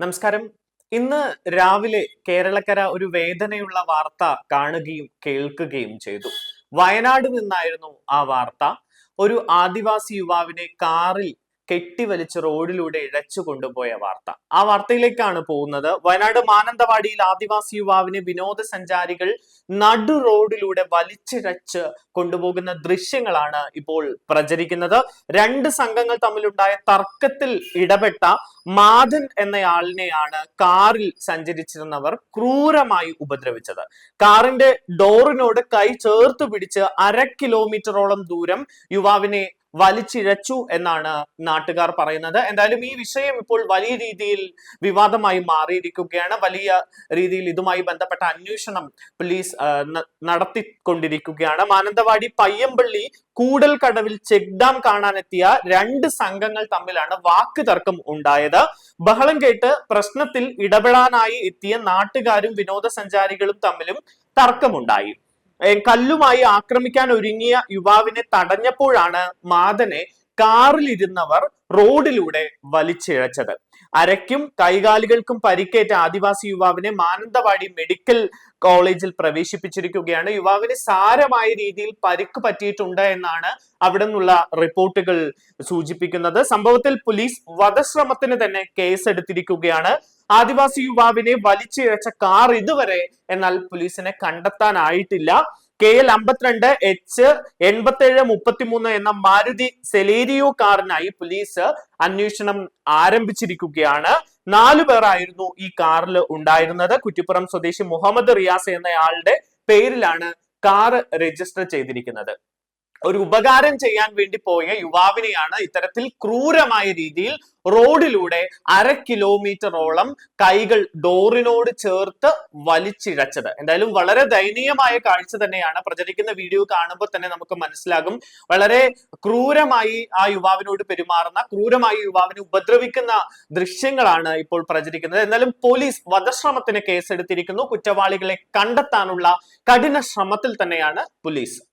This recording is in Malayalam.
നമസ്കാരം. ഇന്ന് രാവിലെ കേരളക്കര ഒരു വേദനയുള്ള വാർത്ത കാണുകയും കേൾക്കുകയും ചെയ്തു. വയനാട് നിന്നായിരുന്നു ആ വാർത്ത. ഒരു ആദിവാസി യുവാവിനെ കാറിൽ കെട്ടിവലിച്ച് റോഡിലൂടെ ഇഴച്ചു കൊണ്ടുപോയ വാർത്ത. ആ വാർത്തയിലേക്കാണ് പോകുന്നത്. വയനാട് മാനന്തവാടിയിൽ ആദിവാസി യുവാവിനെ വിനോദസഞ്ചാരികൾ നടു റോഡിലൂടെ വലിച്ചിഴച്ച് കൊണ്ടുപോകുന്ന ദൃശ്യങ്ങളാണ് ഇപ്പോൾ പ്രചരിക്കുന്നത്. രണ്ട് സംഘങ്ങൾ തമ്മിലുണ്ടായ തർക്കത്തിൽ ഇടപെട്ട മാധൻ എന്നയാളിനെയാണ് കാറിൽ സഞ്ചരിച്ചിരുന്നവർ ക്രൂരമായി ഉപദ്രവിച്ചത്. കാറിന്റെ ഡോറിനോട് കൈ ചേർത്ത് പിടിച്ച് അര കിലോമീറ്ററോളം ദൂരം യുവാവിനെ വലിച്ചിഴച്ചു എന്നാണ് നാട്ടുകാർ പറയുന്നത്. എന്തായാലും ഈ വിഷയം ഇപ്പോൾ വലിയ രീതിയിൽ വിവാദമായി മാറിയിരിക്കുകയാണ്. വലിയ രീതിയിൽ ഇതുമായി ബന്ധപ്പെട്ട അന്വേഷണം പോലീസ് നടത്തിക്കൊണ്ടിരിക്കുകയാണ്. മാനന്തവാടി പയ്യമ്പള്ളി കൂടൽക്കടവിൽ ചെക്ക് ഡാം കാണാനെത്തിയ രണ്ട് സംഘങ്ങൾ തമ്മിലാണ് വാക്ക് തർക്കം ഉണ്ടായത്. ബഹളം കേട്ട് പ്രശ്നത്തിൽ ഇടപെടാനായി എത്തിയ നാട്ടുകാരും വിനോദസഞ്ചാരികളും തമ്മിലും തർക്കമുണ്ടായി. കല്ലുമായി ആക്രമിക്കാൻ ഒരുങ്ങിയ യുവാവിനെ തടഞ്ഞപ്പോഴാണ് മാതനെ കാറിലിരുന്നവർ റോഡിലൂടെ വലിച്ചിഴച്ചത്. അരയ്ക്കും കൈകാലുകൾക്കും പരിക്കേറ്റ ആദിവാസി യുവാവിനെ മാനന്തവാടി മെഡിക്കൽ കോളേജിൽ പ്രവേശിപ്പിച്ചിരിക്കുകയാണ്. യുവാവിന് സാരമായ രീതിയിൽ പരിക്ക് പറ്റിയിട്ടുണ്ട് എന്നാണ് അവിടെ നിന്നുള്ള റിപ്പോർട്ടുകൾ സൂചിപ്പിക്കുന്നത്. സംഭവത്തിൽ പോലീസ് വധശ്രമത്തിന് തന്നെ കേസെടുത്തിരിക്കുകയാണ്. ആദിവാസി യുവാവിനെ വലിച്ചിഴച്ച കാർ ഇതുവരെ എന്നാൽ പോലീസിനെ കണ്ടെത്താനായിട്ടില്ല. കെ എൽ അമ്പത്തിരണ്ട് എച്ച് എൺപത്തേഴ് മുപ്പത്തിമൂന്ന് എന്ന മാരുതി സെലേരിയോ കാറിനായി പോലീസ് അന്വേഷണം ആരംഭിച്ചിരിക്കുകയാണ്. നാലു പേരായിരുന്നു ഈ കാറിൽ ഉണ്ടായിരുന്നത്. കുറ്റിപ്പുറം സ്വദേശി മുഹമ്മദ് റിയാസ് എന്നയാളുടെ പേരിലാണ് കാർ രജിസ്റ്റർ ചെയ്തിരിക്കുന്നത്. ഒരു ഉപകാരം ചെയ്യാൻ വേണ്ടി പോയ യുവാവിനെയാണ് ഇത്തരത്തിൽ ക്രൂരമായ രീതിയിൽ റോഡിലൂടെ അര കിലോമീറ്ററോളം കൈകൾ ഡോറിനോട് ചേർത്ത് വലിച്ചിഴച്ചത്. എന്തായാലും വളരെ ദയനീയമായ കാഴ്ച തന്നെയാണ്. പ്രചരിക്കുന്ന വീഡിയോ കാണുമ്പോൾ തന്നെ നമുക്ക് മനസ്സിലാകും. വളരെ ക്രൂരമായി ആ യുവാവിനോട് പെരുമാറുന്ന ക്രൂരമായി യുവാവിനെ ഉപദ്രവിക്കുന്ന ദൃശ്യങ്ങളാണ് ഇപ്പോൾ പ്രചരിക്കുന്നത്. എന്നാലും പോലീസ് വധശ്രമത്തിന് കേസെടുത്തിരിക്കുന്നു. കുറ്റവാളികളെ കണ്ടെത്താനുള്ള കഠിന ശ്രമത്തിൽ തന്നെയാണ് പോലീസ്.